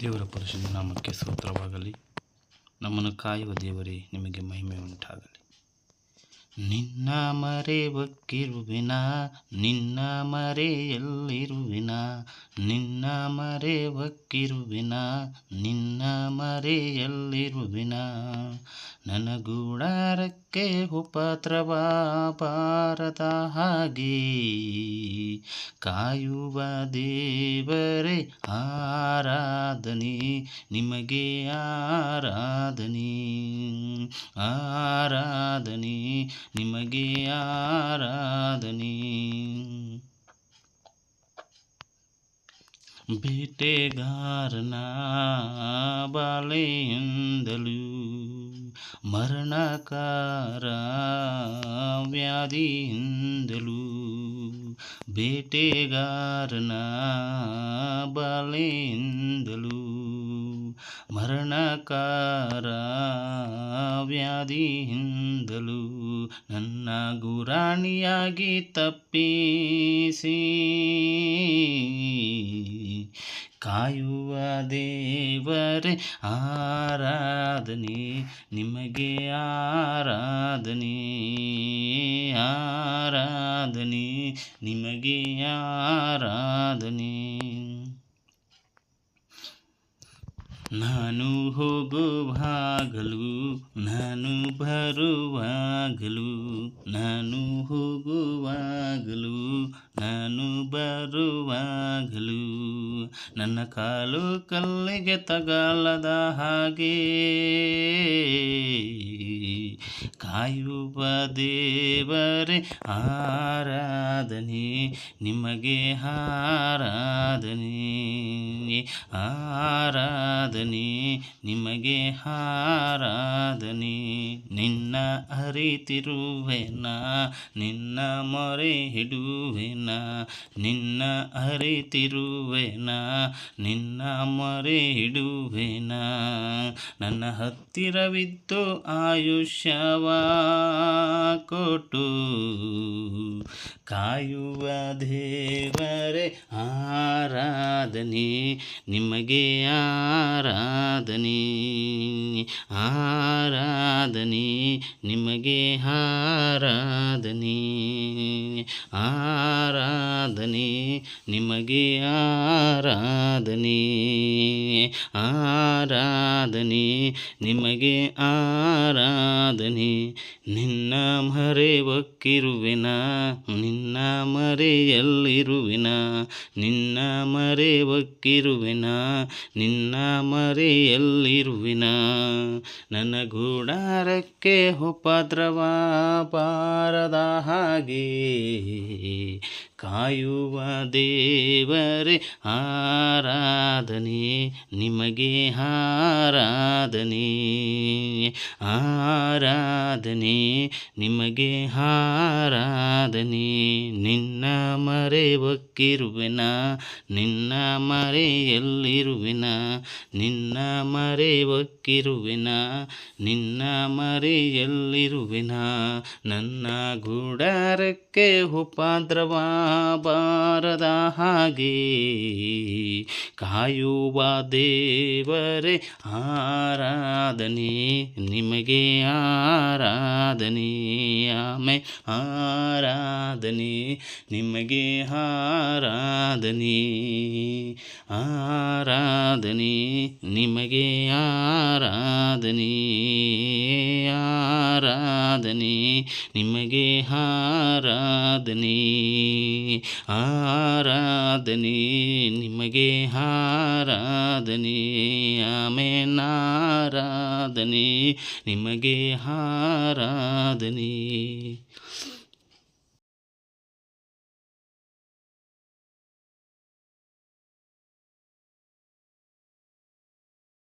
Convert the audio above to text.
ದೇವರ ಪರಿಶುದ್ಧ ನಾಮಕ್ಕೆ ಸ್ತೋತ್ರವಾಗಲಿ. ನಮ್ಮನ್ನು ಕಾಯುವ ದೇವರೇ ನಿಮಗೆ ಮಹಿಮೆ ಉಂಟಾಗಲಿ. ನಿನ್ನ ಮರೆವಕ್ಕಿರುವಿನ? ನಿನ್ನ ಮರೆಯಲ್ಲಿರುವಿನ? ನಿನ್ನ ಮರೆವಕ್ಕಿರುವಿನ? ನಿನ್ನ ಮರೆಯಲ್ಲಿರುವಿನ? ನನಗೂಡಾರಕ್ಕೆ ಗೂಡಾರಕ್ಕೆ ಉಪದ್ರವ ಹಾಗೆ ಕಾಯುವ ದೇವರೇ ಆರಾಧನೆ, ನಿಮಗೆ ಆರಾಧನೆ. ಆರಾಧನೆ ನಿಮಗೆ ಆರಾಧನೆ. ಬೇಟೆಗಾರನ ಬಾಲೆಯಿಂದಲೂ ಮರಣಕಾರ ವ್ಯಾಧಿಯಿಂದಲೂ ಬೇಟೆಗಾರನ ಬಾಳೆಯಿಂದಲೂ ಮರಣಕಾರ ವ್ಯಾಧಿಯಿಂದಲೂ ನನ್ನ ಗುರಾಣಿಯಾಗಿ ತಪ್ಪಿಸಿ. ಕಾಯುವ ದೇವರೇ ಆರಾಧನೆ ನಿಮಗೆ ಆರಾಧನೆ ಆರಾಧನೆ ನಿಮಗೆ ಆರಾಧನೆ. ನಾನು ಹೋಗುವಾಗಲೂ, ನಾನು ಬರುವಾಗಲೂ, ನಾನು ಹೋಗುವಾಗಲೂ, ನಾನು ಬರುವಾಗಲೂ. ನನ್ನ ಕಾಲು ಕಲ್ಲಿಗೆ ತಗಲದ ಹಾಗೆ ಕಾಯುವ ದೇವರೇ, ಆರಾಧನೆ, ನಿಮಗೆ ಆರಾಧನೆ. ಆರಾಧನೆ ನಿಮಗೆ ಆರಾಧನೆ. ನಿನ್ನ ಅರಿತಿರುವೆನ, ನಿನ್ನ ಮೊರೆ ಹಿಡುವೆನ. ನಿನ್ನ ಅರಿತಿರುವೆನ, ನಿನ್ನ ಮೊರೆ ಹಿಡುವೆನ. ನನ್ನ ಹತ್ತಿರವಿದ್ದು ಆಯುಷ್ಯವ ಕೊಟ್ಟು ಕಾಯುವ ದೇವರೇ ಆರಾಧನೆ. ನಿಮಗೆ ಆರಾಧನೆ ಆರಾಧನೆ, ನಿಮಗೆ ಆರಾಧನೆ ಆರಾಧನೆ, ನಿಮಗೆ ಆರಾಧನೆ ಆರಾಧನೆ, ನಿಮಗೆ ಆರಾಧನೆ. ನಿನ್ನ ಮರೆವಕ್ಕಿರುವೆನ, ನಿನ್ನ ಮರೆಯಲ್ಲಿರುವೆನ, ನಿನ್ನ ಮರೆವಕ್ಕಿರುವೆನ? ನಿನ್ನ ಮರೆಯಲ್ಲಿರುವಿನ? ನನ್ನ ಗೂಡಾರಕ್ಕೆ ಉಪದ್ರವ ಪಾರದ ಹಾಗೆ ಕಾಯುವ ದೇವರೆ, ಆರಾಧನೆ ನಿಮಗೆ ಆರಾಧನೆ ಆರಾಧನೆ ನಿಮಗೆ ಆರಾಧನೆ. ಮರೆವಕ್ಕಿರುವೆನ? ನಿನ್ನ ಮರೆಯಲ್ಲಿರುವಿನ? ನಿನ್ನ ಮರೆವಕ್ಕಿರುವೆನ? ನಿನ್ನ ಮರೆಯಲ್ಲಿರುವಿನ? ನನ್ನ ಗೂಡಾರಕ್ಕೆ ಉಪದ್ರವ ಬಾರದ ಹಾಗೆ ಕಾಯುವ ದೇವರೇ ಆರಾಧನೆ ನಿಮಗೆ ಆರಾಧನೆ ಆಮೆ ಆರಾಧನೆ ನಿಮಗೆ ಆರಾಧನೆ ಆರಾಧನೆ ನಿಮಗೆ ಆರಾಧನೆ. ಆರಾಧನೆ ನಿಮಗೆ ಆರಾಧನೆ ಆರಾಧನೆ ನಿಮಗೆ ಆರಾಧನೆ ಆಮೇನ್ ಆರಾಧನೆ ನಿಮಗೆ ಆರಾಧನೆ